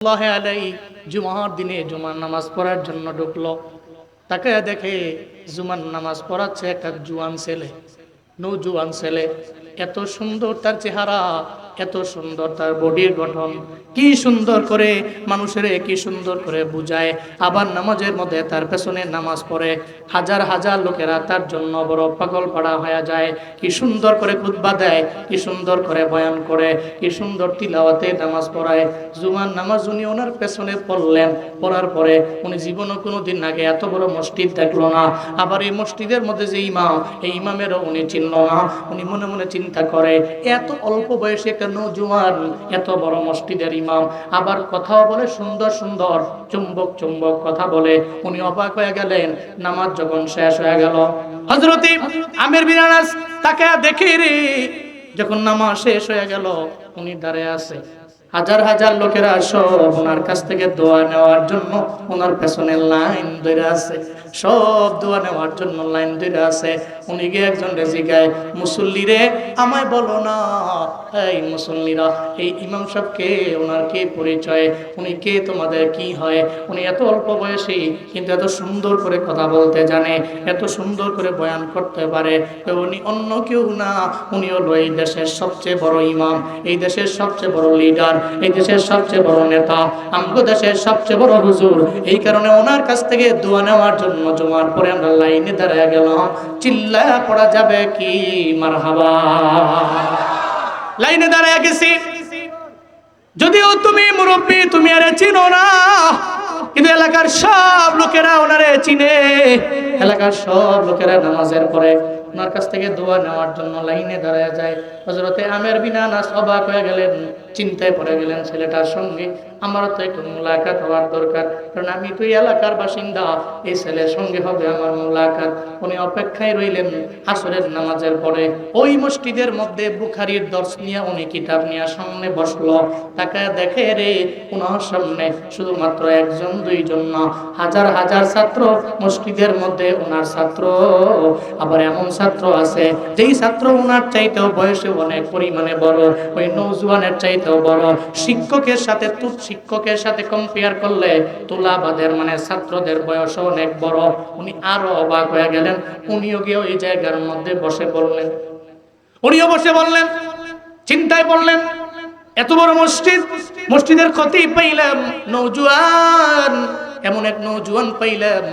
আল্লাহ আলাই জুমার দিনে জুমার নামাজ পড়ার জন্য ঢুকলো। তাকে দেখে জুমার নামাজ পড়াচ্ছে একটা জুয়ান ছেলে নৌ জুয়ান ছেলে। এত সুন্দর তার চেহারা এত সুন্দর তার বডির গঠন। কি সুন্দর করে মানুষের কি সুন্দর করে বুঝায়। আবার নামাজের মধ্যে তার পেছনে নামাজ পড়ে। হাজার হাজার লোকেরা তার জন্য বড় পাগল পাড়া হয়ে যায়। কি সুন্দর করে খুতবা দেয়, কি সুন্দর করে বয়ান করে, কি সুন্দর তিলাওয়াতে নামাজ পড়ায়। জুমার নামাজ উনি ওনার পেছনে পড়লেন, পড়ার পরে উনি জীবনও কোনো দিন আগে এত বড় মসজিদ দেখল না। আবার এই মসজিদের মধ্যে যে ইমাম, এই ইমামেরও উনি চিনল না। উনি মনে মনে চিন্তা করে, এত অল্প বয়সে একটা নৌজুয়ান এত বড় মসজিদের ইমাম। আবার কথাও বলে, সুন্দর সুন্দর, চুম্বক চুম্বক কথা বলে। উনি অবাক হয়ে গেলেন, নামাজ যখন শেষ হয়ে গেল। হজরতি আমের বিনানাস তাকে দেখি যখন নামাজ শেষ হয়ে গেল, উনি দাঁড়িয়ে আছে। হাজার হাজার লোকেরা সব ওনার কাছ থেকে দোয়া নেওয়ার জন্য ওনার পেছনে লাইন ধরে আছে। সব দোয়া নেওয়ার জন্য লাইন ধরে আছে। উনি গিয়ে একজন রেজিগায় মুসল্লি রে, আমায় বলো না। এই মুসল্লিরা, এই ইমাম সাহেবকে ওনার কে পরিচয়? উনি কে, তোমাদের কি হয়? উনি এত অল্প বয়সী, কিন্তু এত সুন্দর করে কথা বলতে জানে, এত সুন্দর করে বয়ান করতে পারে। উনি অন্য কেউ না উনি হলো এই দেশের সবচেয়ে বড় ইমাম, এই দেশের সবচেয়ে বড় লিডার এই দেশের সবচেয়ে বড় নেতা দেশের সবচেয়ে বড় হুজুর। এই কারণে ওনার কাছ থেকে দোয়া নেওয়ার জন্য জমার পরে আমরা লাইনে দাঁড়ায় গেলাম। চিল্লা পড়া যাবে কি? মারহাবা। লাইনে দাঁড়ায় গেছি। যদিও তুমি মুরব্বী, তুমি আরে চিনো না, কিন্তু এলাকার সব লোকেরা ওনারে চিনে। এলাকার সব লোকেরা নামাজের পরে ওনার কাছ থেকে দোয়া নেওয়ার জন্য লাইনে দাঁড়ায় যায়। হজরতে আমের বিনা নাস অবাক হয়ে গেলেন, চিন্তায় পড়ে গেলেন ছেলেটার সঙ্গে। আমারও তো একটু মোলাকাত হওয়ার দরকার, কারণ আমি তো এলাকার বাসিন্দা, এই ছেলের সঙ্গে হবে আমার মোলাকাত। উনি অপেক্ষায় রইলেন আসরের নামাজের পরে। ওই মসজিদের মধ্যে বুখারির দর্শ নিয়ে উনি কিতাব নিয়ে সামনে বসল। তাকে দেখে রে, উনার সামনে শুধুমাত্র একজন, দুইজন না, হাজার হাজার ছাত্র। মসজিদের মধ্যে ওনার ছাত্র। আবার এমন ছাত্র আছে। যেই ছাত্র ওনার চাইতেও বয়সে অনেক পরিমাণে বড়, ওই নৌজুয়ানের চাইতেও বড়। শিক্ষকের সাথে তুত শিক্ষকের সাথে কম্পেয়ার করলে তুলাবাদের মানে ছাত্রদের বয়স অনেক বড়। উনি আরও অবাক হয়ে গেলেন। উনিও গিয়ে ওই জায়গার মধ্যে বসে বললেন উনিও বসে বললেন চিন্তায় বললেন এত বড় মসজিদ, মসজিদের ক্ষতি পাইলাম নৌজুয়ান এমন এক নৌজুয়ান পাইলাম।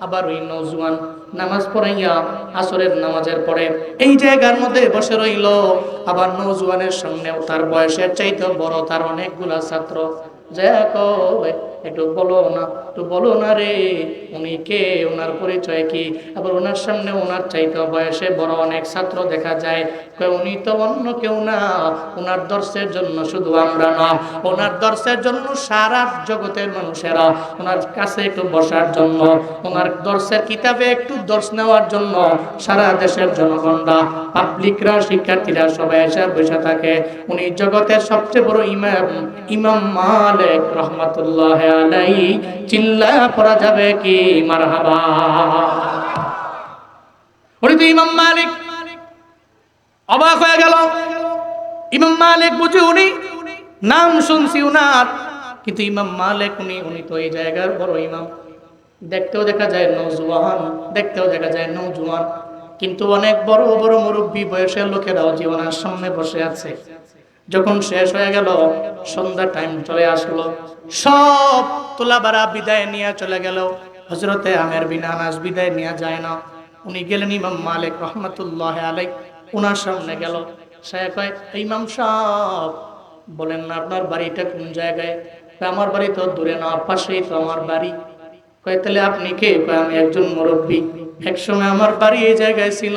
আবার ওই নৌজুয়ান নামাজ পড়াইয়া আসরের নামাজের পরে এই জায়গার মধ্যে বসে রইল। আবার নৌজুয়ানের সামনেও তার বয়সের চাইতে বড়, তার অনেকগুলা ছাত্র। যে একটু বলো না, একটু বলো না রে। উনি কে? ওনার পরিচয় কি? আবার ওনার সামনে ওনার চাইতে বয়সে বড় অনেক ছাত্র দেখা যায়। উনি তো অন্য কেউ না। ওনার দর্শের জন্য শুধু আমরা না। ওনার দর্শের জন্য সারা জগতের মানুষেরা ওনার কাছে একটু বসার জন্য, ওনার দর্শের কিতাবে একটু দর্শ নেওয়ার জন্য সারা দেশের জনগণরা পাবলিকরা, শিক্ষার্থীরা সবাই এসে বসে থাকে। উনি জগতের সবচেয়ে বড় ইমাম ইমাম মালিক রহমাতুল্লাহ আলাই চিল্লা পড়া যাবে কি? মারহাবা। ইমাম মালিক অবাক হয়ে গেল। ইমাম মালিক উনি, নাম শুনছি উনার, কিন্তু ইমাম মালিক উনি উনি তো এই জায়গার বড় ইমাম। দেখতেও দেখা যায় দেখতেও দেখা যায় কিন্তু অনেক বড় বড় মুরব্বী, বয়সের লোকেরাও জীবনের সামনে বসে আছে। যখন শেষ হয়ে গেল সন্ধ্যা টাইম চলে আসলো। সব তোলাবারা বিদায় নিয়ে চলে গেল। হজরতে আমের বিনা আনাস বিদায় নিয়ে যায় না। উনি গেলেন ইমাম মালিক রহমতুল্লাহ আলাই উনার সামনে গেল। সে কয় ইমাম সাহ বলেন না আপনার বাড়িটা কোন জায়গায়? আমার বাড়ি তো দূরে না, পাশেই তো আমার বাড়ি। কয়, তাহলে আপনি কে? আমি একজন মুরব্বী। একসময় আমার বাড়ি এই জায়গায় ছিল।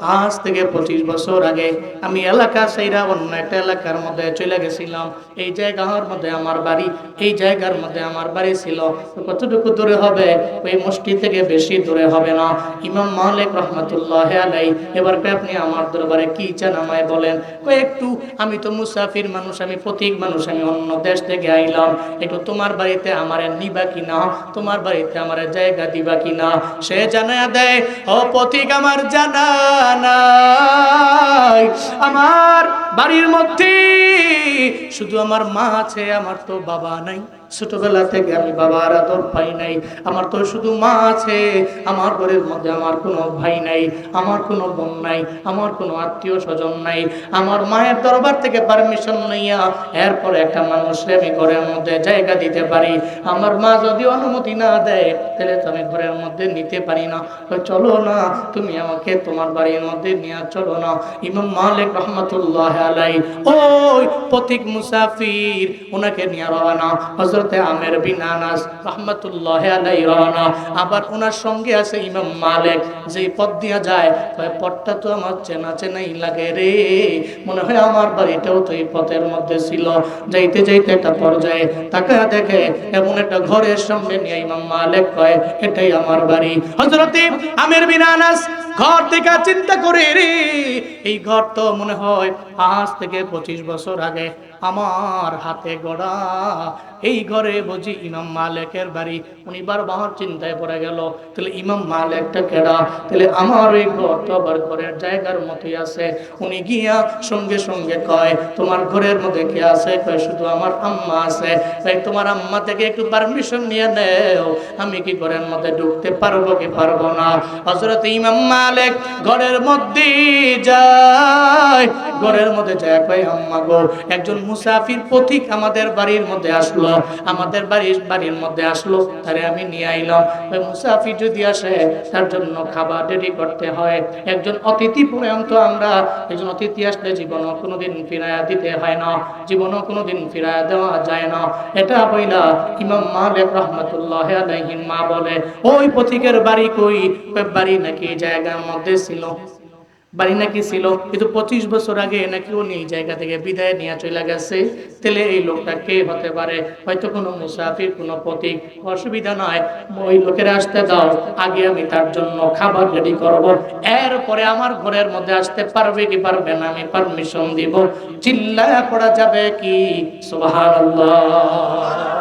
আজ থেকে পঁচিশ বছর আগে আমি এলাকা সেইরা অন্য একটা এলাকার মধ্যে চলে গেছিলাম। এই জায়গার মধ্যে আমার বাড়ি, এই জায়গার মধ্যে আমার বাড়ি ছিল। কতটুকু দূরে হবে? ওই মসজিদ থেকে বেশি দূরে হবে না। ইমাম মালিক রহমতুল্লাহ আলাই এবার আপনি আমার দরবারে কি চান আমায় বলেন? একটু, আমি তো মুসাফির মানুষ, আমি প্রতীক মানুষ, আমি অন্য দেশ থেকে আইলাম। একটু তোমার বাড়িতে আমার নিবা কিনা? তোমার বাড়িতে আমার জায়গা দিবা কিনা? সে জানা দেয়, ও প্রতীক আমার জানা নাই। আমার বাড়ির মধ্যে শুধু আমার মা আছে আমার তো বাবা নাই। ছোটবেলা থেকে আমি বাবার আদর পাই নাই। আমার তো শুধু মা আছে, আমার ঘরের মধ্যে আমার কোনো ভাই নাই, আমার কোনো বোন নাই, আমার কোনো আত্মীয় স্বজন নাই। আমার মায়ের দরবার থেকে পারমিশন নেইয়া এরপরে একটা মানুষকে আমি ঘরের মধ্যে জায়গা দিতে পারি। আমার মা যদি অনুমতি না দেয়, তাহলে তো আমি ঘরের মধ্যে নিতে পারি না। চলো না, তুমি আমাকে তোমার বাড়ির মধ্যে নিয়ে চলো না। ইমাম মালিক রহমতুল্লাহ আলাই ওই পথিক মুসাফির, ওনাকে নিয়ে রওনা। হজরতে আমের বিন আনাস রহমতুল্লাহ আলাই রওনা। আবার ওনার সঙ্গে আছে ইমাম মালিক। যে পথ দিয়া যায়, কয়, পথটা তো আমার চেনা চেনাই লাগে রে। মনে হয় আমার বাড়িটাও তো এই পথের মধ্যে ছিল। যাইতে যাইতে একটা পর্যায়ে তাকে দেখে এমন একটা ঘরের সামনে নিয়ে ইমাম মালিক কয়, এটাই আমার বাড়ি। হজরতে আমের বিন আনাস ঘর থেকে চিন্তা করে, রে, এই ঘর তো মনে হয় আজ থেকে পঁচিশ বছর আগে আমার হাতে গড়া। এই ঘরে বুঝি ইমাম মালিকের বাড়ি। উনি বারবার চিন্তায় পড়ে গেল, তাহলে ইমাম মালিকটা কেডা? তাহলে আমার ওই ঘর তো আবার ঘরের জায়গার মতোই আছে। উনি গিয়া সঙ্গে সঙ্গে কয়, তোমার ঘরের মধ্যে কে আছে? কয়, শুধু আমার আম্মা আছে। তাই তোমার আম্মা থেকে একটু পারমিশন নিয়ে নেও। আমি কি ঘরের মধ্যে ঢুকতে পারব কি পারব না? হজরত ইমাম মালিক ঘরের মধ্যে যায়। ঘরের মধ্যে যায়, কয়, আম্মা গো, একজন মুসাফির পথিক আমাদের বাড়ির মধ্যে আসলো, আমাদের বাড়ির বাড়ির মধ্যে আসলো, তারে আমি নিয়ে আইলাম। ওই মুসাফির যদি আসে, তার জন্য খাবার রেডি করতে হয়। একজন অতিথি পর্যন্ত আমরা, একজন অতিথি আসলে জীবনও কোনোদিন ফিরায়া দিতে হয় না, জীবনও কোনোদিন ফিরায়া দেওয়া যায় না। এটা বইলা ইমাম মালিক রহমতুল্লাহ আলাইহির মা বলে, ওই পথিকের বাড়ি কই? কই বাড়ি নাকি জায়গার মধ্যে ছিল। বাড়ি নাকি ছিল, কিন্তু পঁচিশ বছর আগে নাকি উনি এই জায়গা থেকে বিদায় নিয়ে চলে গেছে। তাহলে এই লোকটা কে হতে পারে? হয়তো কোনো মুসাফির, কোনো প্রতীক। অসুবিধা নয় ওই লোকের আসতে দাও। আগে আমি তার জন্য খাবার রেডি করব। এরপরে আমার ঘরের মধ্যে আসতে পারবে কি পারবে না, আমি পারমিশন দিব। চিল্লায়া পড়া যাবে কি? সুবহানাল্লাহ।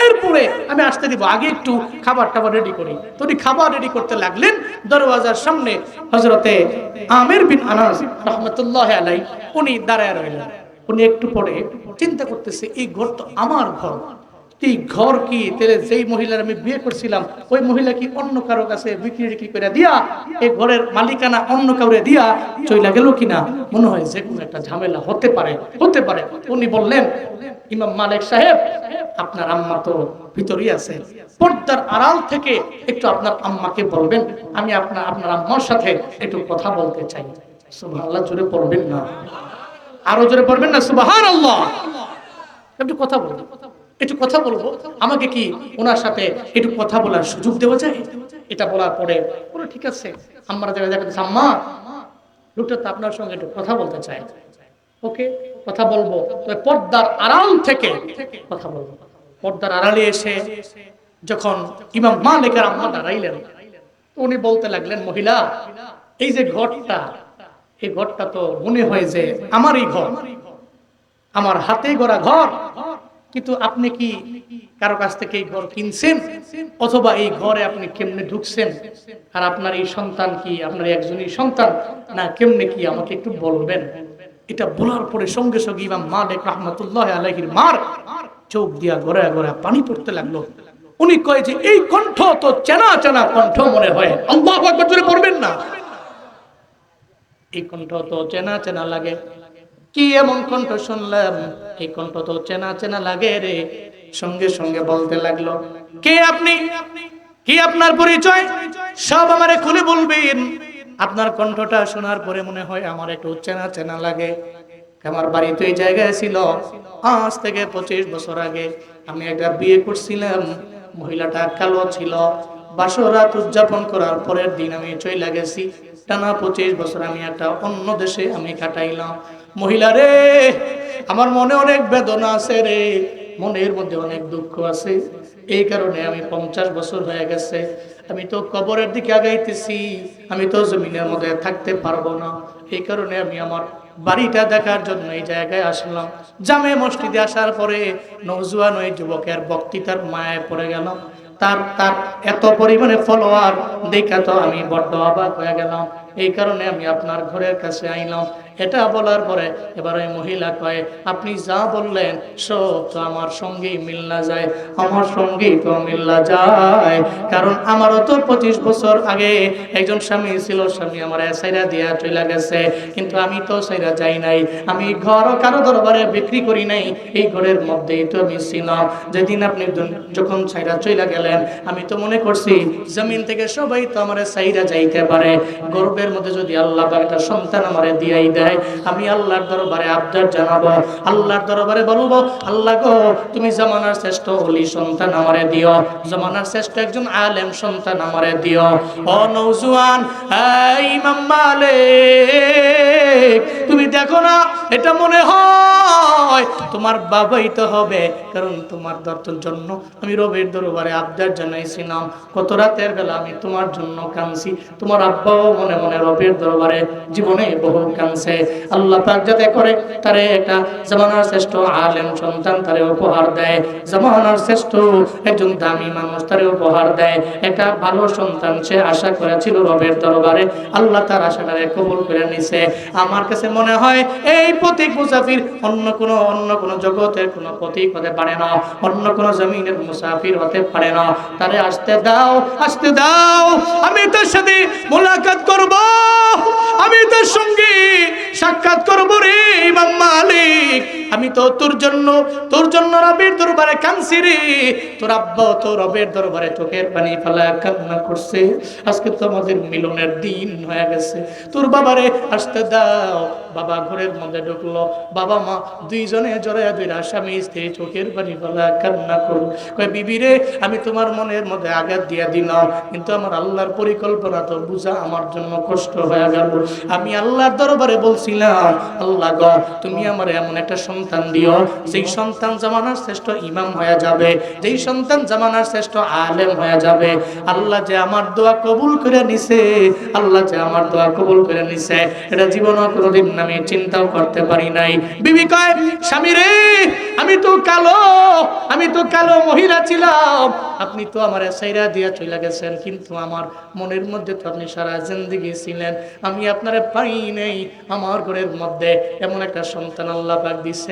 এরপরে আমি আসতে দিব। আগে একটু খাবার টাবার রেডি করি। তো উনি খাবার রেডি করতে লাগলেন দরওয়াজার সামনে। হজরতে আমের বিন আনাস রহমতুল্লাহ আলাই উনি দাঁড়ায় রইলেন। উনি একটু পরে চিন্তা করতেছে, এই ঘর তো আমার ঘর। এই ঘর কি? যেই মহিলার আমি বিয়ে করছিলাম, ওই মহিলা কি অন্য কারও কাছে বিক্রি করে দিয়া এই ঘরের মালিকানা অন্য কাউরে দিয়া চইলা গেল কিনা? মনে হয় যে কোনো একটা ঝামেলা হতে পারে হতে পারে। উনি বললেন, ইমাম মালিক সাহেব, আপনার আম্মা তো আছে। পর্দার আড়াল থেকে একটু আপনার আম্মাকে বলবেন, আমি আপনার আপনার আম্মার সাথে একটু কথা বলতে চাই। সুবহানাল্লাহ, জোরে পড়বেন না। আরও জোরে পড়বেন না, সুবহানাল্লাহ। একটু কথা বলব একটু কথা বলব? আমাকে কি ওনার সাথে একটু কথা বলার সুযোগ দেওয়া যায়? এটা বলার পরে ঠিক আছে। জায়গায় দেখা আম্মা, লোকটা তো আপনার সঙ্গে একটু কথা বলতে চায়। ওকে, কথা বলব। পর্দার আড়াল থেকে কথা বলব। পর্দার আড়ালে এসে যখন ইমাম আম্মা দাঁড়াইলেন উনি বলতে লাগলেন, মহিলা, এই যে ঘরটা, এই ঘরটা তো মনে হয় যে আমারই ঘর। আমার হাতে গড়া ঘর। কিন্তু আপনি কি কারও কাছ থেকে এই ঘর কিনছেন? অথবা এই ঘরে আপনি কেমনে ঢুকছেন? আর আপনার এই সন্তান কি আপনার একজনই সন্তান? না, কেমনে কি আমাকে একটু বলবেন? এটা বলার পরে সঙ্গে সঙ্গে ইমাম মালিক রহমতুল্লাহ আলহির মার চোখ দিয়া গড়া গড়া পানি পড়তে লাগল। উনি কয়ে যে, এই কণ্ঠ তো চেনা চেনা কণ্ঠ মনে হয়। আল্লাহ পড়বেন না। এই কণ্ঠ তো চেনা চেনা লাগে। কি এমন কণ্ঠ শুনলাম? এই কণ্ঠ তো চেনা চেনা লাগে রে। সঙ্গে সঙ্গে বলতে লাগল, কে আপনি? কি আপনার পরিচয়? সব আমারে খুলে বলবেন। আপনার কণ্ঠটা শোনার পরে মনে হয় আমার একটু চেনা চেনা লাগে। আমার বাড়ি তো এই জায়গায় ছিল। আজ থেকে পঁচিশ বছর আগে আমি একটা বিয়ে করছিলাম। মহিলাটা কালো ছিল। বাসরাত উদযাপন করার পরের দিন আমি চইলা গেছি। টানা পঁচিশ বছর আমি একটা অন্য দেশে আমি কাটাইলাম। মহিলা রে, আমার মনে অনেক বেদনা আছে রে, মনের মধ্যে অনেক দুঃখ আছে। এই কারণে আমি পঞ্চাশ বছর হয়ে গেছে, আমি তো কবরের দিকে আগাইতেছি, আমি তো জমিনের মধ্যে থাকতে পারব না। এই কারণে আমি আমার বাড়িটা দেখার জন্য এই জায়গায় আসলাম। জামে মসজিদে আসার পরে নৌজুয়ান ওই যুবকের বক্তৃতার মায়ায় পড়ে গেলাম। তার তার এত পরিমাণে ফলোয়ার, দেখা তো আমি বড্ড অবাক হয়ে গেলাম। এই কারণে আমি আপনার ঘরের কাছে আইলাম। এটা বলার পরে এবার ওই মহিলা কয়, আপনি যা বললেন, সব তো আমার সঙ্গেই মিল্লা যায়। আমার সঙ্গেই তো মিল্লা যায়। কারণ আমারও তো পঁচিশ বছর আগে একজন স্বামী ছিল, স্বামী আমার সাইরা দিয়া চলে গেছে। কিন্তু আমি তো সাইরা যাই নাই। আমি ঘর কারও দরবারে বিক্রি করি নাই। এই ঘরের মধ্যেই তো আমি ছিলাম। যেদিন আপনি যখন সাইরা চলে গেলেন, আমি তো মনে করছি, জমিন থেকে সবাই তো আমার সাইরা যাইতে পারে। গর্বের মধ্যে যদি আল্লাহ একটা সন্তান আমারে দিয়াই দেয়, আমি আল্লাহর দরবারে আবদার জানাব। আল্লাহর দরবারে বলব, আল্লাহ গো, তুমি জামানার শ্রেষ্ঠ অলি সন্তান আমারে দিও। জামানার শ্রেষ্ঠ একজন আলেম সন্তান আমারে দিও। ও নৌজুয়ান এই ইমাম মালিক, তুমি দেখো না, এটা মনে হয় তোমার বাবাই তো হবে। কারণ তোমার দর্তন জন্য আমি রবের দরবারে আবদার জানাইছিলাম। কত রাতের বেলা আমি তোমার জন্য কাঁদছি। তোমার আব্বাও মনে মনে রবের দরবারে জীবনে বহু কাঁদছে। আল্লাহ পাক যাতে করে তারে একটা জামানার শ্রেষ্ঠ আলেম সন্তান তারে উপহার দেয়। জামানার শ্রেষ্ঠ একজন দামি মানুষ তারে উপহার দেয়। একটা ভালো সন্তান সে আশা করেছিল রবের দরবারে। আল্লাহ তার আশাটারে কবুল করে নিছে। আমার কাছে মনে হয় এই প্রতীক মুসাফির অন্য কোন অন্য কোন জগতের কোন প্রতীক হতে পারে না। অন্য কোন জমিনের মুসাফির হতে পারে না। তারে আসতে দাও আসতে দাও। আমি তার সাথে মোলাকাত করব। আমি তার সঙ্গে সাক্ষাৎ করব রে ইমাম মালিক। আমি তো তোর জন্য তোর জন্য রবের দরবারে কাঁদছি রে। তোর আব্বা তো রবের দরবারে চোখের পানি ফেলা কান্না করছে। আজকে তো আমাদের মিলনের দিন হয়ে গেছে। তোর বাবারে আসতে দাও। বাবা ঘরের মধ্যে ঢুকলো। বাবা মা দুইজনে জড়াইয়া দুই স্বামী স্ত্রী চোখের পানি ফেলা কান্না করো কয়, বিবি রে, আমি তোমার মনের মধ্যে আঘাত দিয়া দিলাম। কিন্তু আমার আল্লাহর পরিকল্পনা তো বুঝা আমার জন্য কষ্ট হয়ে গেল। আমি আল্লাহর দরবারে বলছিলাম, আল্লাহ গ, তুমি আমার এমন একটা সন্তান দিও। যেই সন্তান জামানার শ্রেষ্ঠ ইমাম হয়ে যাবে। যেই সন্তান জামানার শ্রেষ্ঠ আলেম হয়ে যাবে। আল্লাহ যে আমার দোয়া কবুল করে নিছে, আল্লাহ যে আমার দোয়া কবুল করে নিছে। এটা জীবনও কোনোদিন আমি চিন্তাও করতে পারি নাই। বিবি কয়, স্বামী রে, আমি তো কালো, আমি তো কালো মহিলা ছিলাম। আপনি তো আমার সাইরা দিয়া চলে গেছেন, কিন্তু আমার মনের মধ্যে তো আপনি সারা জিন্দিগি ছিলেন। আমি আপনারে পাই নেই আমার ঘরের মধ্যে। এমন একটা সন্তান আল্লাহ পাক দিছে।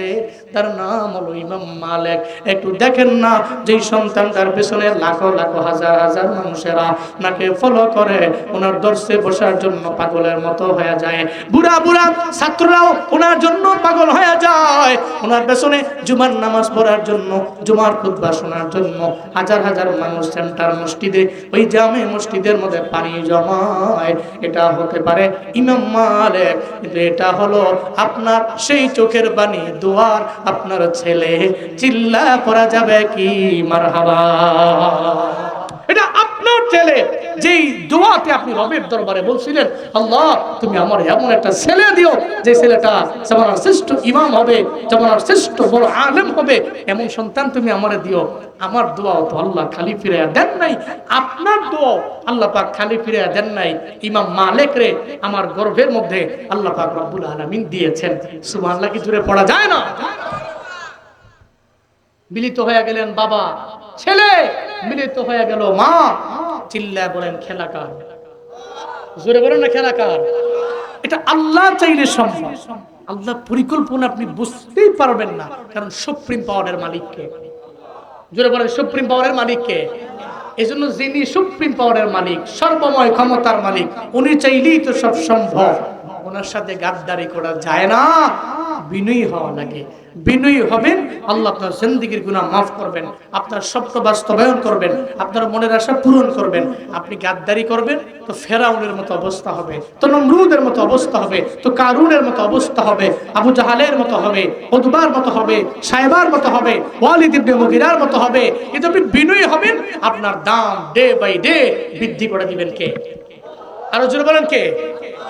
তার নাম হলো ইমাম মালেক। একটু দেখেন না, যেই সন্তান তার পেছনে লাখো লাখো হাজার হাজার মানুষেরা নাকে ফলো করে, ওনার দর্শে বসার জন্য পাগলের মতো হয়ে যায়। বুড়া বুড়া ছাত্ররাও ওনার জন্য পাগল হয়ে যায়। ওনার পেছনে জুমার নামাজ পড়ার জন্য, জুমার খুতবা শোনার জন্য হাজার হাজার মানুষ সেন্টার মসজিদে, ওই জামে মসজিদের মধ্যে পানি জমায়। এটা হতে পারে ইমাম মালিক, কিন্তু এটা হলো আপনার সেই চোখের পানি দোয়ার আপনার ছেলে চিল্লা করা যাবে কি মারহাবা? আপনার ছেলে যেই দোয়াতে আপনি রবের দরবারে বলছিলেন, আল্লাহ, তুমি আমার এমন একটা ছেলে দিও, যে ছেলেটা জামানার শ্রেষ্ঠ ইমাম হবে জামানার শ্রেষ্ঠ বড় আলেম হবে, এমন সন্তান তুমি আমারে দিও। আমার দোয়া তো আল্লাহ খালি ফিরে দেন নাই। আপনার দোয়া আল্লাহ পাক খালি ফিরে দেন নাই। ইমাম মালিক রে, আমার গর্ভের মধ্যে আল্লাহ পাক রব্বুল আলামিন দিয়েছেন। সুবহানাল্লাহ, কি জুড়ে পড়া যায় না? মিলিত হয়ে গেলেন, বাবা, ছেলে মিলিত হয়ে গেল, মা। চিল্লা বলেন খেলাকার জোরে বলেন না খেলাকার এটা আল্লাহ চাইলে সম্ভব। আল্লাহ পরিকল্পনা আপনি বুঝতেই পারবেন না, কারণ সুপ্রিম পাওয়ারের মালিককে। জোরে বলেন, সুপ্রিম পাওয়ারের মালিককে। এই জন্য যিনি সুপ্রিম পাওয়ারের মালিক, সর্বময় ক্ষমতার মালিক, উনি চাইলেই তো সব সম্ভব। ওনার সাথে গাদ্দারি করা যায় না। বিনয়ী হওয়া লাগে। বিনয়ী হবেন, আল্লাহ আপনার জিন্দিগির গুণা মাফ করবেন, আপনার স্বপ্ন বাস্তবায়ন করবেন, আপনার মনের আশা পূরণ করবেন। আপনি গাদ্দারি করবেন, তো ফেরাউনের মতো অবস্থা হবে, তো নমরুদের মতো অবস্থা হবে, তো কারুনের মতো অবস্থা হবে, আবু জাহালের মতো হবে উদবার মতো হবে সাহেবার মতো হবে, ওয়ালিদ ইবনে মুগিরার মতো হবে। কিন্তু আপনি বিনয়ী হবেন, আপনার দাম ডে বাই ডে বৃদ্ধি করে দিবেন কে? আরও জোরে বলেন কে?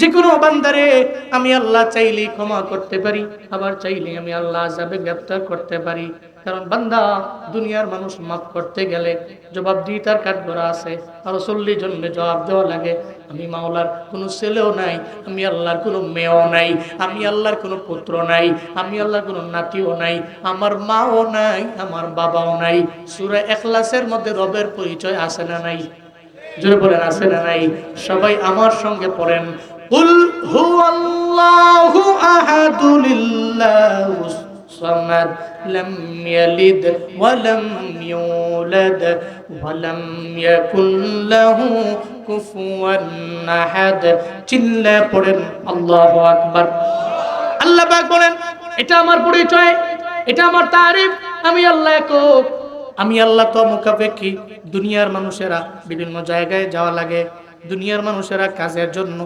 যে কোনো বান্দারে আমি আল্লাহ চাইলে ক্ষমা করতে পারি, আবার চাইলে আমি আল্লাহ যাবে গ্রেপ্তার করতে পারি। কারণ বান্দা দুনিয়ার মানুষ মাফ করতে গেলে জবাব দিয়ে তার কাঠগড়া আছে, আরও চল্লিশ জন্মে জবাব দেওয়া লাগে। আমি মাওলার কোনো ছেলেও নাই, আমি আল্লাহর কোনো মেয়েও নাই, আমি আল্লাহর কোনো পুত্র নাই, আমি আল্লাহর কোনো নাতিও নাই, আমার মাও নাই, আমার বাবাও নাই। সুরা এখলাসের মধ্যে রবের পরিচয় আছে না নাই? জোরে বলেন, আছে না নাই? সবাই আমার সঙ্গে পড়েন হুয়াল্লাহু আহাদু লিল্লাহুস সামাদ লাম ইয়ালিদ ওয়া লাম ইউলাদ ওয়া লাম ইয়াকুল লাহু কুফুয়ান আহাদ চিল্লা পড়েন আল্লাহু আকবার। আল্লাহ পাক এটা আমার পরিচয়, এটা আমার তারিফ, আমি আল্লাহ একক। আমি আল্লাহ তো মুখাপেক্ষী। দুনিয়ার মানুষেরা বিভিন্ন জায়গায় যাওয়া লাগে দুনিয়ার মানুষেরা কাজের জন্য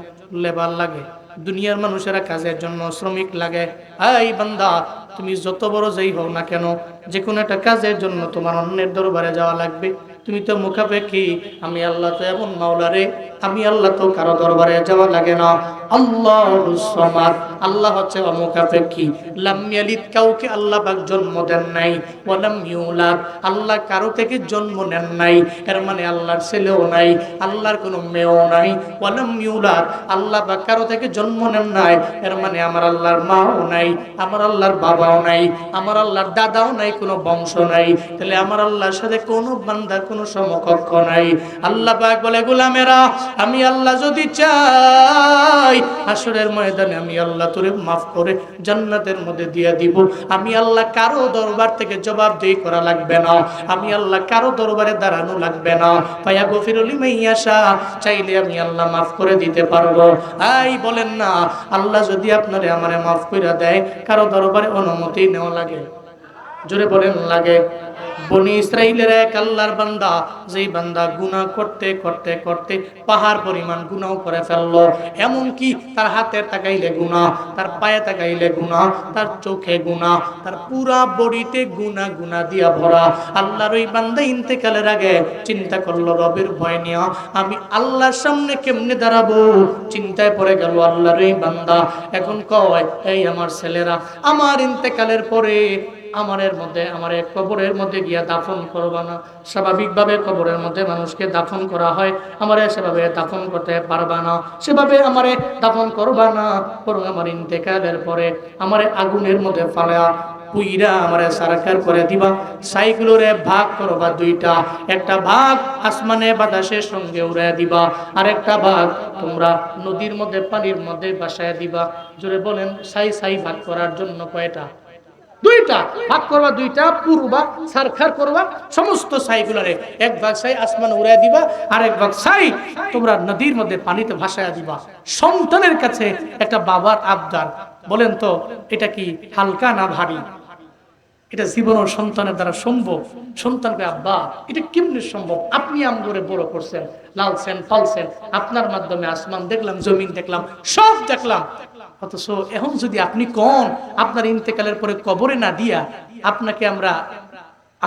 লেবার লাগে, দুনিয়ার মানুষেরা কাজের জন্য শ্রমিক লাগে। আই বান্দা, তুমি যত বড় যাই হও না কেন যে কোনো একটা কাজের জন্য তোমার অন্যের দরবারে যাওয়া লাগবে। তুমি তো মুখাপেক্ষি, আমি আল্লাহ তো এমন মাওলারে আমি আল্লাহ তো কারও দরবারে যাওয়া লাগে না। আল্লাহ সমাদ। আল্লাহ হচ্ছে কাউকে আল্লাহ পাক জন্ম দেন নাই ইউলাদ। আল্লাহ কারও থেকে জন্ম নেন নাই, এর মানে আল্লাহর ছেলেও নাই, আল্লাহর কোনো মেয়েও নাই, ওয়ালাম ইউলাদ। আল্লাহ পাক কারও থেকে জন্ম নেন নাই, এর মানে আমার আল্লাহর মাও নাই, আমার আল্লাহর বাবাও নাই, আমার আল্লাহর দাদাও নাই, কোনো বংশ নাই। তাহলে আমার আল্লাহর সাথে কোনো বান্দার কোনো সমকক্ষ নাই। আল্লাহ পাক বলে, গোলামেরা আমি আল্লাহ যদি চাই আসরের ময়দানে আমি আল্লাহ তোরে মাফ করে জান্নাতের মধ্যে দিয়ে দিব। আমি আল্লাহ কারও দরবার থেকে জবাব দিয়ে করা লাগবে না। আমি আল্লাহ কারও দরবারে দাঁড়ানো লাগবে না। পায়া গফিরুলি মাইয়াশা চাইলে আমি আল্লাহ মাফ করে দিতে পারব। আই, বলেন না, আল্লাহ যদি আপনারে আমারে মাফ করে দেয়, কারও দরবারে অনুমতি নেওয়া লাগে? জোরে বলেন, লাগে। বনি ইসরাইলের এক আল্লাহর বান্দা, যেই বান্দা গুনাহ করতে করতে করতে পাহাড় পরিমাণ গুনাহ করে ফেলল। এমন কি তার হাতের তাকাইলে গুনাহ, তার পায়ে তাকাইলে গুনাহ, তার চোখে গুনাহ, তার পুরা বডিতে গুনাহ গুনাহ দিয়া ভরা। আল্লাহর ওই বান্দা ইন্তেকালের আগে চিন্তা করল, রবের ভয় নিয়া আমি আল্লাহর সামনে কেমনে দাঁড়াবো? চিন্তায় পড়ে গেল আল্লাহর ওই বান্দা। এখন কয়, এই আমার ছেলেরা, আমার ইন্তেকালের পরে আমারের মধ্যে, আমার এক কবরের মধ্যে গিয়া দাফন করবা না। স্বাভাবিকভাবে কবরের মধ্যে মানুষকে দাফন করা হয়, আমারে সেভাবে দাফন করতে পারবা না। সেভাবে আমারে দাফন করবা না, বরং আমার ইন্তেকালের পরে আমারে আগুনের মধ্যে ফালা পুইরা আমারে সারকার করে দিবা। সাইগুলোরে ভাগ করবা দুইটা, একটা ভাগ আসমানে বাতাসের সঙ্গে উড়ায় দিবা আর একটা ভাগ তোমরা নদীর মধ্যে, পানির মধ্যে বাসায় দিবা। জোরে বলেন, সাই সাই ভাগ করার জন্য কয়টা? দুইটা ভাগ করবা, দুইটা, পূর্বা, সারখার করবা, সমস্ত সাইগুলারে এক ভাগ সাই আসমান উড়াই দিবা আর এক ভাগ সাই তোমরা নদীর মধ্যে পানিতে ভাসাইয়া দিবা। সন্তানের কাছে একটা বাবার আবদার। বলেন তো, এটা কি হালকা না ভারী? এটা জীবন ও সন্তানের দ্বারা সম্ভব। সন্তানকে আব্বা, এটা কেমনি সম্ভব? আপনি আম করে বড় করছেন, লালছেন পালছেন আপনার মাধ্যমে আসমান দেখলাম, জমিন দেখলাম, সব দেখলাম। অথচ এখন যদি আপনি কন, আপনার ইন্তেকালের পরে কবরে না দিয়া আপনাকে আমরা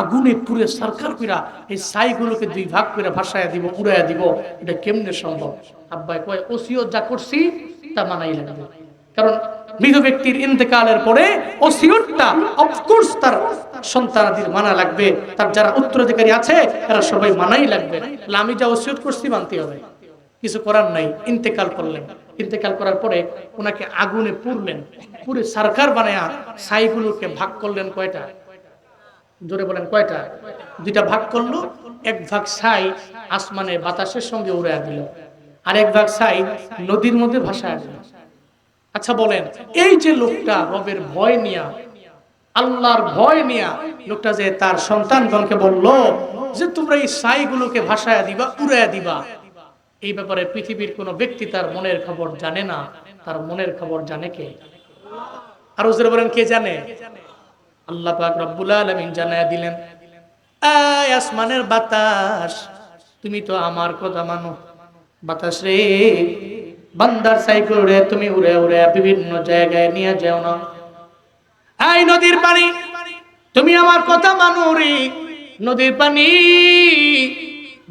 আগুনে পুরে সরকার কইরা এই ছাইগুলোকে দুই ভাগ করে ভাসায়া দিব, উড়াইয়া দিব, এটা কেমনে সম্ভব? আব্বাই কয় ওসিও যা করছি, তা মানাই লাগবে। কারণ মৃত ব্যক্তির ইন্তেকালের পরে ওসিয়তটা অফকোর্স তার সন্তানাদির মানা লাগবে। তার যারা উত্তরাধিকারী আছে, এরা সবাই মানাই লাগবে। আমি যা ওসিয়ত করছি, মানতে হবে। কিছু করার নাই, ইন্তেকাল করলেন। ইন্তেকাল করার পরে ওনাকে আগুনে পুরলেন পুরে সরকার বানায়া ছাইগুলোকে ভাগ করলেন কয়টা? জোরে বলেন, কয়টা? দুইটা ভাগ করল, এক ভাগ ছাই আসমানে বাতাসের সঙ্গে উড়ে দিল। আর এক ভাগ ছাই নদীর মধ্যে ভাসায় দিল। আচ্ছা বলেন, এই যে লোকটা রবের ভয় নিয়া আল্লাহর ভয় নিয়া লোকটা যে তার সন্তানগণকে বলল যে তোমরা এই ছাইগুলোকে ভাসায় দিবা উড়াইয়া দিবা। এই ব্যাপারে পৃথিবীর কোনো ব্যক্তি তার মনের খবর জানে না। তার মনের খবর জানে কে? আর উজরে বলেন, কে জানে? আল্লাহ পাক রব্বুল আলামিন জানায়া দিলেন এই আসমানের বাতাস, তুমি তো আমার কথা মানো। বাতাস রে বান্দার সাইকেল রে তুমি উড়ে উড়ে বিভিন্ন জায়গায় নিয়ে যাও না। এই নদীর পানি, তুমি আমার কথা মানো রে। নদীর পানি,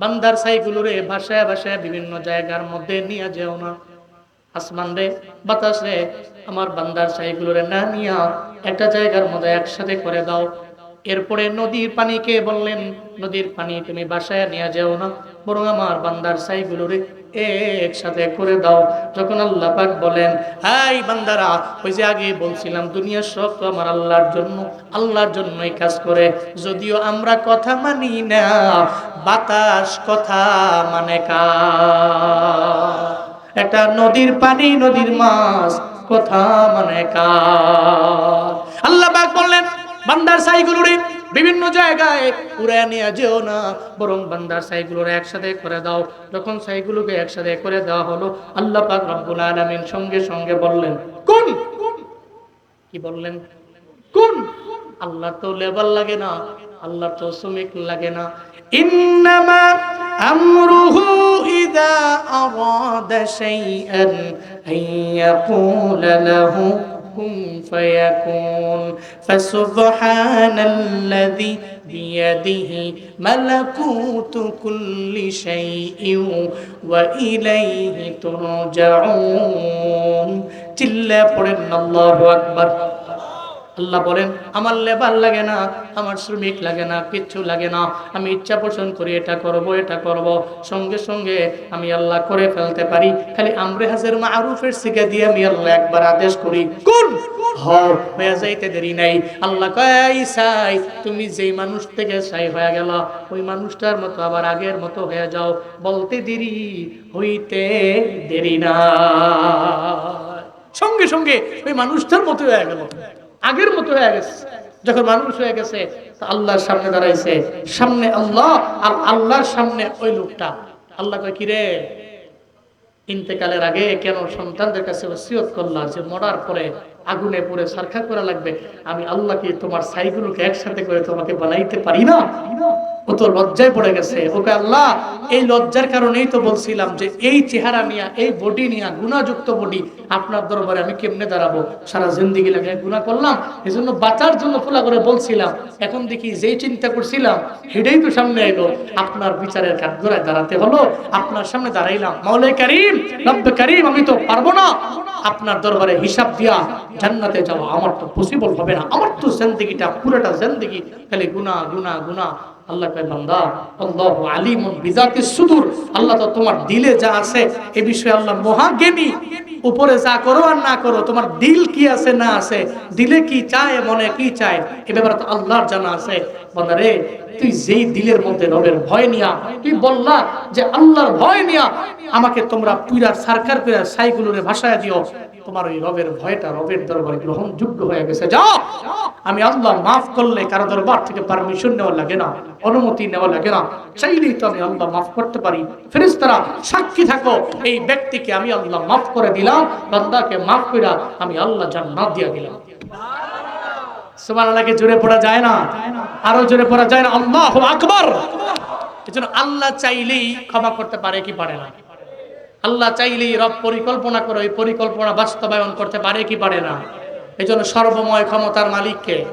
বান্দার সাইকেল রে ভাসায় ভাসায় বিভিন্ন জায়গার মধ্যে নিয়ে যাও না। আসমান রে, বাতাস রে, আমার বান্দার সাইগুলোরে না নিয়া একটা জায়গার মধ্যে একসাথে করে দাও। এরপরে নদীর পানিকে বললেন? নদীর পানি তুমি বাসায় নিয়ে যাও না, বরং আমার বান্দার সাইগুলোরে একসাথে করে দাও। যখন আল্লাহ পাক বলেন, হাই বান্দারা, ওই যে আগে বলছিলাম, দুনিয়ার সব তো আমার আল্লাহর জন্য, আল্লাহর জন্যই কাজ করে। যদিও আমরা কথা মানি না, বাতাস কথা মানে কা একটা নদীর পানি, নদীর মাছ কথা মানে কা আল্লাহ পাক বললেন, বান্দার সাইগুলোরে বিভিন্ন জায়গায় উড়ে নিয়ে যেও না। বরং বান্দার সাইগুলোর একসাথে করে দাও। যখন সাইগুলোকে একসাথে করে দেওয়া হলো, আল্লাহ পাক রব্বুল আলামিন সঙ্গে সঙ্গে বললেন, কোন? কি বললেন? কোন? আল্লাহ তো লেবার লাগে না, আল্লাহ তো শ্রমিক লাগে না। ইন্নামা আমরুহু ইদা আরাদা শাইআন আইয়াকুলা লাহু কুন ফায়াকুন ফাসুবহানাল্লাযী বিয়াদিহি মালাকুতু কুল্লি শাইইন ওয়া ইলাইহি তুরজাউন চিল্লা পড়েন আল্লাহু আকবার. আল্লাহ বলেন, আমার লেবার লাগে না, আমার শ্রমিক লাগে না, কিচ্ছু লাগে না। আমি ইচ্ছা পোষণ করি, এটা করব এটা করব। সঙ্গে সঙ্গে আমি আল্লাহ করে ফেলতে পারি। খালি আমরে হাজের মারুফের শিখে দিয়ে আমি আল্লাহ একবার আদেশ করি, কোন? সাই, তুমি যেই মানুষ থেকে হয়ে গেল, ওই মানুষটার মতো আবার আগের মতো হয়ে যাও। বলতে দেরি, হইতে দেরি না সঙ্গে সঙ্গে ওই মানুষটার মতো হয়ে গেল। আগের মতো হয়ে গেছে। যখন মানুষ হয়ে গেছে আল্লাহর সামনে দাঁড়াইছে। সামনে আল্লাহ আর আল্লাহর সামনে ওই লোকটা। আল্লাহ কয়, কিরে? ইন্তেকালের আগে কেন সন্তানদের কাছে ওসিয়ত করলা যে মরার পরে আগুনে পড়ে সারখা করা লাগবে। আমি আল্লাহকে তোমার সাইগুলোকে একসাথে করে তোমাকে বানাইতে পারি না। ও তো লজ্জায় পড়ে গেছে। ওকে আল্লাহ, এই লজ্জার কারণেই তো বলছিলাম যে এই চেহারা নিয়া, এই বডি নিয়া, গুণাযুক্ত বডি আপনার দরবারে আমি কেমনে দাঁড়াবো? সারা জিন্দিগি লাগে গুণা করলাম। এই জন্য বাঁচার জন্য খোলা করে বলছিলাম। এখন দেখি যেই চিন্তা করছিলাম, হেডেই তো সামনে এলো। আপনার বিচারের কাঠগড়ায় দাঁড়াতে হলো। আপনার সামনে দাঁড়াইলাম। মাওলাই করিম, রব্বে করিম, আমি তো পারব না। আপনার দরবারে হিসাব দিয়া জান্নাতে যাওয়া আমার তো পসিবল হবে না। আমার তো জেন্দিগিটা, পুরোটা জেন্দিগি। খালি গুনাহ গুনাহ গুনাহ। আল্লাহ বান্দা বিজাতি সুদূর। আল্লাহ তো তোমার দিলে যা আছে, এ বিষয়ে আল্লাহ মহাজ্ঞানী। উপরে যা করো আর না করো, তোমার দিল কি আছে না আছে, দিলে কি চায়, মনে কি চায়, এ ব্যাপারে তো আল্লাহর জানা আছে। তুই যেই দিলের মধ্যে ভয় নিয়া, তুই বললা যে আল্লাহর ভয় নিয়া আমাকে তোমরা সাইগুলোরে দিও। তোমার ওই রবের ভয়টা রবের দরবারে হয়ে গেছে। যাও! আমি আল্লাহ করলে কারও দরবার থেকে পারমিশন নেওয়া লাগে না, অনুমতি নেওয়া লাগে না। চাইলেই তো আমি আল্লাহ মাফ করতে পারি। ফেরেশতারা, সাক্ষী থাকো, এই ব্যক্তিকে আমি আল্লাহ মাফ করে দিলাম, বান্দাকে আমি আল্লাহ জান্নাত দিয়া দিলাম। সুবহানাল্লাহকে জোরে পড়া যায় না। আরও জোরে পড়া যায় না। আল্লাহু আকবার! এজন্য আল্লাহ চাইলেই ক্ষমা করতে পারে কি পারে না। আল্লাহ চাইলেই রব পরিকল্পনা করে ওই পরিকল্পনা বাস্তবায়ন করতে পারে কি পারে না। এই জন্য সর্বময় ক্ষমতার মালিককে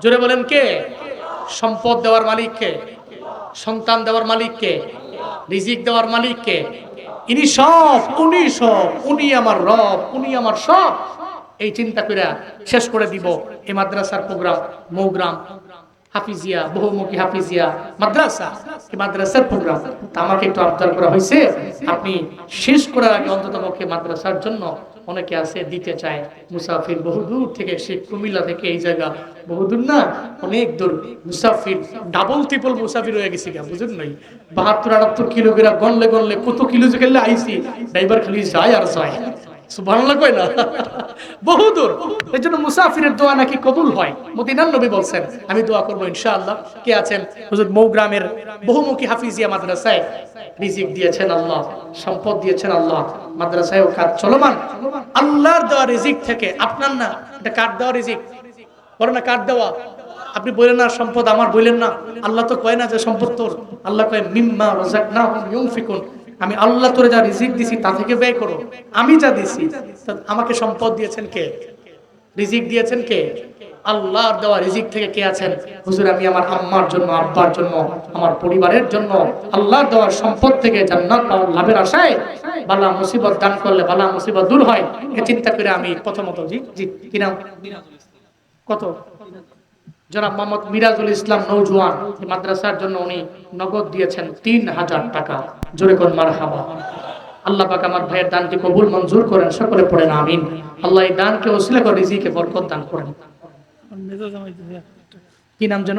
জোরে বলেন কে? সম্পদ দেওয়ার মালিককে সন্তান দেওয়ার মালিককে রিজিক দেওয়ার মালিককে ইনি সব, উনি সব, উনি আমার রব, উনি আমার সব। এই চিন্তা করে শেষ করে দিব এই মাদ্রাসার প্রোগ্রাম, মৌগ্রাম, হাফিজিয়া, বহুমুখী হাফিজিয়া, মাদ্রাসা। এই মাদ্রাসার প্রোগ্রাম। তা আমাকে একটু আবদার করা হয়েছে, আপনি শেষ করার আগে অন্তত পক্ষে মাদ্রাসার জন্য অনেকে আছে, দিতে চায়। মুসাফির বহুদূর থেকে সে কুমিল্লা থেকে এই জায়গা, বহুদূর না, অনেক দূর। মুসাফির ডাবল ট্রিপল মুসাফির হয়ে গেছে গা বুঝুন নাই? বাহাত্তর, আটাত্তর কিলোগ্রাম গনলে গনলে কত কিলো যে খেললে আইসি, ড্রাইভার খালি যায় আর যায়। না? বহুদূর এই জন্য মুসাফিরের দোয়া নাকি কবুল হয়? মদিনার নবী বলছেন, আমি দোয়া ইনশাআল্লাহ। কে আছেন? হুজুর মৌগ্রামের বহুমুখী হাফিজিয়া মাদ্রাসায় রিজিক দিয়েছেন আল্লাহ, সম্পদ দিয়েছেন আল্লাহ। মাদ্রাসায় কাজ চলমান। আল্লাহর দেওয়া রিজিক থেকে, আপনার না, এটা কার দেওয়া রিজিক? বলে না, কার দেওয়া? আপনি বলেন না, সম্পদ আমার বললেন না। আল্লাহ তো কয় না যে সম্পদ তোর। আল্লাহ কয়, মিম্মা রাযাকনা ইউনফিকুন। আমি আল্লাহ তোরে যা রিজিক দিছি তা থেকে ব্যয় করো। আমি যা দিছি আমাকে সম্পদ দিয়েছেন কে? রিজিক দিয়েছেন কে? আল্লাহর দেওয়া রিজিক থেকে কে আছেন? হুজুর, আমি আমার আম্মার জন্য, আব্বার জন্য, আমার পরিবারের জন্য আল্লাহর দেওয়ার সম্পদ থেকে জান্নাত পাওয়ার লাভের আশায় বালা মুসিবত দান করলে বালা মুসিবত দূর হয়। এ চিন্তা করে আমি প্রথমত জি জি কিনা কত? জনাব মোহাম্মদ মিরাজুল ইসলাম নৌজওয়ান মাদ্রাসার জন্য উনি নগদ দিয়েছেন তিন হাজার টাকা। জোরে কোন মার হাবা আল্লাহ পাক আমার ভাইয়ের দানকে কবুল মঞ্জুর করেন, সকলে পড়েন আমিন। আল্লাহ এই দানকে ওসিলা করে, রিজিকে বরকত দান করেন। কি নাম যেন?